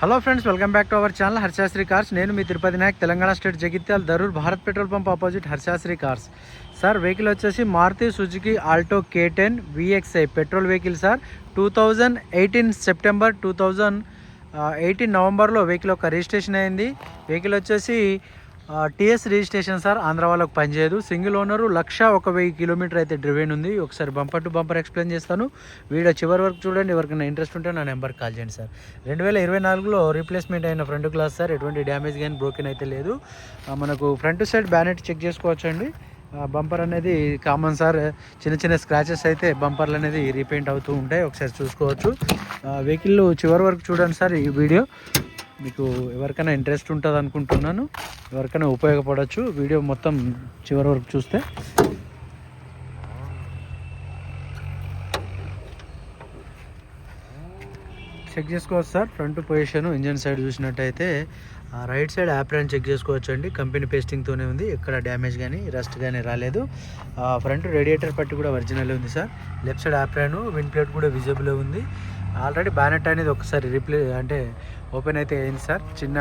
Hello friends welcome back to our channel Harshasri Cars నేను మీ Tirupati Nayak Telangana state Jagtial Dharur Bharat petrol pump opposite Harshasri Cars sir vehicle వచ్చేసి Maruti Suzuki Alto K ten VXi petrol vehicle sir two thousand eighteen September two thousand eighteen నవంబర్లో vehicle ఒక registration అయింది. Vehicle వచ్చేసి TS registration sir Andhra వాళ్ళకు పనిచేయదు. Single owner లక్ష ఒక వెయ్యి kilometre అయితే డ్రివెన్ ఉంది. ఒకసారి బంపర్ టు బంపర్ ఎక్స్ప్లెయిన్ చేస్తాను. వీడియో చివరి వరకు చూడండి. ఎవరికైనా ఇంట్రెస్ట్ ఉంటే నా నెంబర్కి కాల్ చేయండి సార్. రెండు వేల ఇరవై నాలుగులో రీప్లేస్మెంట్ అయిన ఫ్రంట్ గ్లాస్ సార్. ఎటువంటి డ్యామేజ్ కానీ బ్రోకెన్ అయితే లేదు. మనకు ఫ్రంట్ సైడ్ బ్యానెట్ చెక్ చేసుకోవచ్చు అండి బంపర్ అనేది కామన్ సార్. చిన్న చిన్న స్క్రాచెస్ అయితే బంపర్లు అనేది రీపెయింట్ అవుతూ ఉంటాయి. ఒకసారి చూసుకోవచ్చు. వెహికల్ చివరి వరకు చూడండి సార్ ఈ వీడియో. మీకు ఎవరికైనా ఇంట్రెస్ట్ ఉంటుంది అనుకుంటున్నాను ఎవరికైనా ఉపయోగపడవచ్చు వీడియో మొత్తం చివరి వరకు చూస్తే. చెక్ చేసుకోవచ్చు sir. Front position engine side చూసినట్టయితే రైట్ సైడ్ యాప్రాన్ చెక్ చేసుకోవచ్చు అండి కంపెనీ పేస్టింగ్తోనే ఉంది. ఎక్కడ డ్యామేజ్ కానీ రస్ట్ కానీ రాలేదు. ఫ్రంట్ రేడియేటర్ పట్టి కూడా ఒరిజినల్ ఉంది sir. Left side apron wind plate కూడా విజిబుల్ ఉంది. ఆల్రెడీ బ్యానెట్ అనేది ఒకసారి రిప్లే అంటే ఓపెన్ అయితే అయింది సార్. చిన్న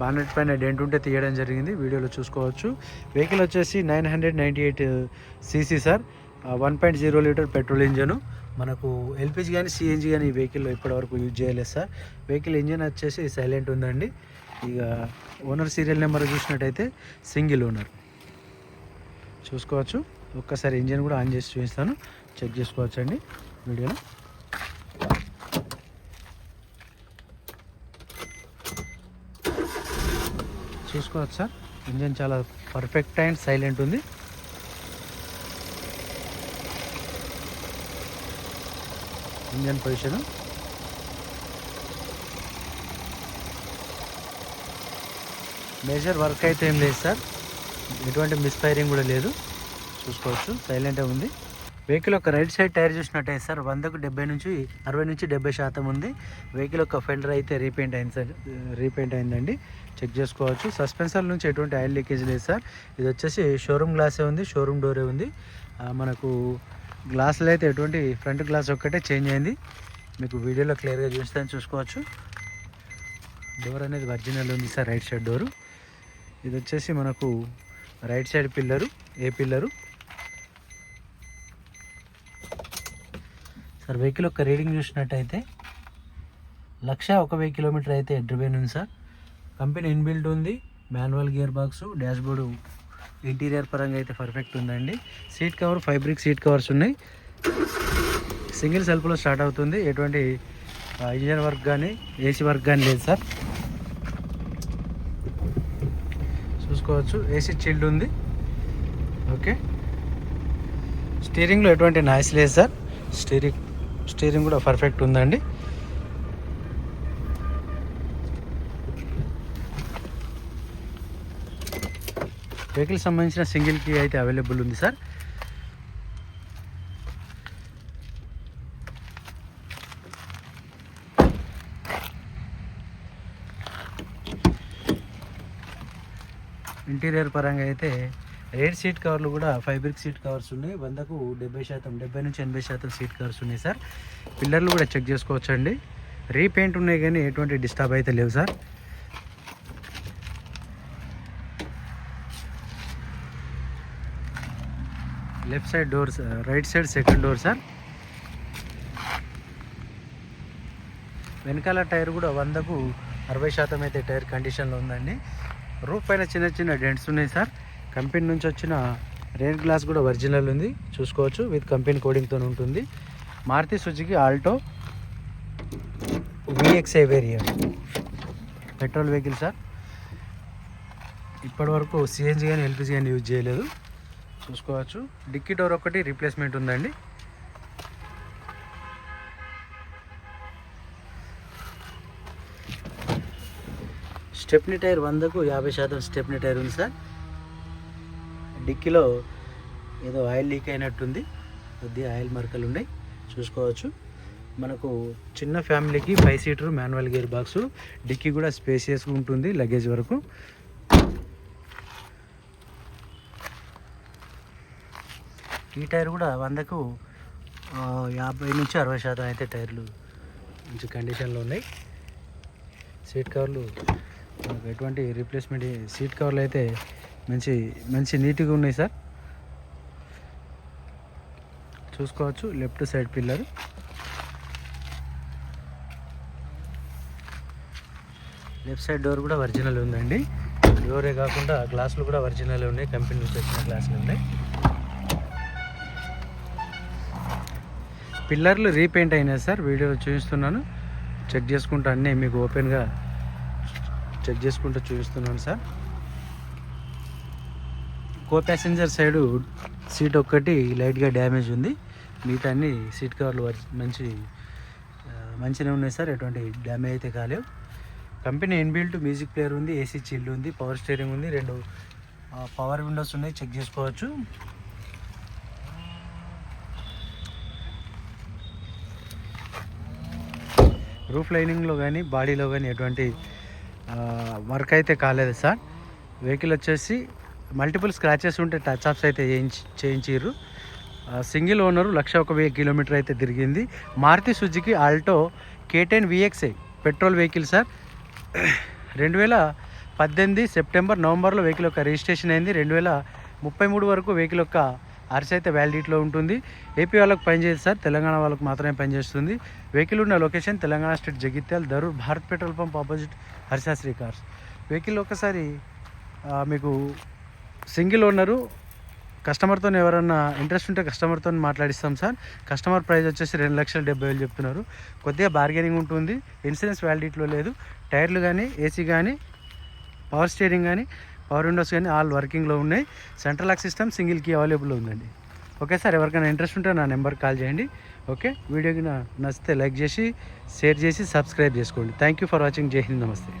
బానెట్ పైన డెంట్ ఉంటే తీయడం జరిగింది. వీడియోలో చూసుకోవచ్చు. వెహికల్ వచ్చేసి nine hundred ninety eight CC sir. One point zero litre petrol engine. మనకు ఎల్పిజి కానీ సిఎన్జి కానీ ఈ వెహికల్లో ఇప్పటివరకు యూజ్ చేయలేదు సార్. వెహికల్ ఇంజన్ వచ్చేసి సైలెంట్ ఉందండి. ఇక ఓనర్ సీరియల్ నెంబర్ చూసినట్టయితే సింగిల్ ఓనర్. చూసుకోవచ్చు. ఒక్కసారి ఇంజన్ కూడా ఆన్ చేసి చూపిస్తాను. చెక్ చేసుకోవచ్చు అండి వీడియోలో. చూసుకోవచ్చు సార్. ఇంజన్ చాలా పర్ఫెక్ట్ అండ్ సైలెంట్ ఉంది. ఇంజన్ పొజిషన్ మేజర్ వర్క్ అయితే ఏం లేదు సార్. ఎటువంటి మిస్ఫైరింగ్ కూడా లేదు. చూసుకోవచ్చు. సైలెంటే ఉంది. వెహికల్ యొక్క రైట్ సైడ్ టైర్ చూసినట్టయితే సార్ వందకు డెబ్బై నుంచి అరవై నుంచి డెబ్బై శాతం ఉంది. వెహికల్ యొక్క ఫెండర్ అయితే రీపెయింట్ అయింది సార్. రీపెయింట్ అయిందండి. చెక్ చేసుకోవచ్చు. సస్పెన్సర్ నుంచి ఎటువంటి ఆయిల్ లీకేజ్ లేదు సార్ ఇది వచ్చేసి షోరూమ్ గ్లాసే ఉంది షోరూమ్ డోరే ఉంది. మనకు గ్లాసులు అయితే ఎటువంటి ఫ్రంట్ గ్లాస్ ఒక్కటే చేంజ్ అయింది. మీకు వీడియోలో క్లియర్గా చూస్తాను చూసుకోవచ్చు. డోర్ అనేది ఒరిజినల్ ఉంది సార్ రైట్ సైడ్ డోరు ఇది వచ్చేసి మనకు right side pillar A pillar sir vehicle యొక్క రీడింగ్ చూసినట్టయితే లక్ష ఒక వెయ్యి కిలోమీటర్ అయితే డ్రివెన్ ఉంది సార్ కంపెనీ ఇన్బిల్ట్ ఉంది. Manual gear box dash board interior పరంగా అయితే పర్ఫెక్ట్ ఉందండి. Seat cover fabric seat covers ఉన్నాయి. సింగిల్ సెల్ఫ్లో స్టార్ట్ అవుతుంది. ఎటువంటి ఇంజన్ వర్క్ కానీ ఏసీ వర్క్ కానీ లేదు సార్. చూసుకోవచ్చు. ఏసీ చిల్డ్ ఉంది. ఓకే. స్టీరింగ్లో ఎటువంటి నాయిస్ లేదు సార్. స్టీరింగ్ స్టీరింగ్ కూడా పర్ఫెక్ట్ ఉందండి. వెహికల్ సంబంధించిన సింగిల్ కీ అయితే అవైలబుల్ ఉంది సార్. ఇంటీరియర్ పరంగా అయితే రేర్ సీట్ కవర్లు కూడా ఫైబ్రిక్ సీట్ కవర్స్ ఉన్నాయి. వందకు డెబ్బై శాతం డెబ్బై నుంచి ఎనభై శాతం సీట్ కవర్స్ ఉన్నాయి సార్. పిల్లర్లు కూడా చెక్ చేసుకోవచ్చండి. రీపెయింట్ ఉన్నాయి కానీ ఎటువంటి డిస్టర్బ్ అయితే లేవు sir. Left side door right side second door sir. వెనకాల టైర్ కూడా వందకు అరవై శాతం అయితే టైర్ కండిషన్లో ఉందండి. రూఫ్ పైన చిన్న చిన్న డెంట్స్ ఉన్నాయి సార్. కంపెనీ నుంచి వచ్చిన రెయిన్ గ్లాస్ కూడా ఒరిజినల్ ఉంది. చూసుకోవచ్చు విత్ కంపెనీ కోడింగ్తో ఉంటుంది. Maruti Suzuki Alto VXI variant. Petrol vehicle sir. ఇప్పటివరకు సిఎన్జి కానీ ఎల్పిజి కానీ యూజ్ చేయలేదు. చూసుకోవచ్చు. డిక్కీ డోర్ ఒకటి రీప్లేస్మెంట్ ఉందండి. స్టెప్నీ టైర్ వందకు యాభై శాతం స్టెప్నీ టైర్ ఉంది సార్. డిక్కీలో ఏదో ఆయిల్ లీక్ అయినట్టుంది. కొద్దిగా ఆయిల్ మరకలు ఉన్నాయి. చూసుకోవచ్చు. మనకు చిన్న ఫ్యామిలీకి five seater manual gear box. Dicky కూడా స్పేసియస్గా ఉంటుంది లగేజ్ వరకు. ఈ టైర్ కూడా వందకు యాభై నుంచి అరవై శాతం అయితే టైర్లు మంచి కండిషన్లో ఉన్నాయి. సీట్ కవర్లు మనకు ఎటువంటి రీప్లేస్మెంట్ సీట్ కవర్లు అయితే మంచి మంచి నీట్గా ఉన్నాయి సార్. చూసుకోవచ్చు left side pillar. Left side door కూడా ఒరిజినల్ ఉందండి. డోరే కాకుండా గ్లాసులు కూడా ఒరిజినల్ ఉన్నాయి కంపెనీ నుంచి వచ్చిన గ్లాసులు ఉన్నాయి. పిల్లర్లు రీపెయింట్ అయినాయి సార్. వీడియో చూపిస్తున్నాను. చెక్ చేసుకుంటూ అన్నీ మీకు ఓపెన్గా చెక్ చేసుకుంటూ చూపిస్తున్నాను sir. Co passenger side seat ఒక్కటి లైట్గా డ్యామేజ్ ఉంది. మిగతా అన్ని సీట్ కవర్లు మంచి మంచిగా ఉన్నాయి సార్. ఎటువంటి డ్యామేజ్ అయితే కాలేవు. కంపెనీ ఇన్బిల్ట్ మ్యూజిక్ ప్లేయర్ ఉంది ఏసీ చిల్లు ఉంది పవర్ స్టీరింగ్ ఉంది రెండు పవర్ విండోస్ ఉన్నాయి. చెక్ చేసుకోవచ్చు. రూఫ్ లైనింగ్లో కానీ బాడీలో కానీ ఎటువంటి వర్క్ అయితే కాలేదు సార్. వెహికల్ వచ్చేసి మల్టిపుల్ స్క్రాచెస్ ఉంటే టచ్ అప్స్ అయితే చేయించి చేయించారు సింగిల్ ఓనరు లక్ష ఒక వెయ్యి కిలోమీటర్ అయితే తిరిగింది. Maruti Suzuki Alto K ten VXI petrol vehicle sir. రెండు వేల పద్దెనిమిది సెప్టెంబర్ నవంబర్లో వెహికల్ యొక్క రిజిస్ట్రేషన్ అయింది. రెండు వేల ముప్పై మూడు వరకు వెహికల్ యొక్క అర్స్ అయితే వ్యాలిడిటీలో ఉంటుంది. ఏపీ వాళ్ళకి పనిచేయదు సార్ తెలంగాణ వాళ్ళకి మాత్రమే పనిచేస్తుంది వెహికల్ ఉన్న location Telangana state Jagtial Darur Bharat petrol pump opposite Harshasri cars vehicle ఒకసారి మీకు సింగిల్ ఓనరు కస్టమర్తో ఎవరన్నా ఇంట్రెస్ట్ ఉంటే కస్టమర్తో మాట్లాడిస్తాం సార్. కస్టమర్ ప్రైస్ వచ్చేసి రెండు లక్షల డెబ్బై వేలు చెప్తున్నారు. కొద్దిగా బార్గెనింగ్ ఉంటుంది. ఇన్సూరెన్స్ వ్యాలిడిటీలో లేదు. టైర్లు కానీ ఏసీ కానీ పవర్ స్టీరింగ్ కానీ పవర్ విండోస్ కానీ ఆల్ వర్కింగ్లో ఉన్నాయి. Central lock system single key available ఉందండి. ఓకే సార్ ఎవరికైనా ఇంట్రెస్ట్ ఉంటే నా నెంబర్కి కాల్ చేయండి. ఓకే వీడియోకి నచ్చితే లైక్ చేసి షేర్ చేసి సబ్స్క్రైబ్ చేసుకోండి. థ్యాంక్ యూ ఫర్ వాచింగ్ జై హింద్ నమస్తే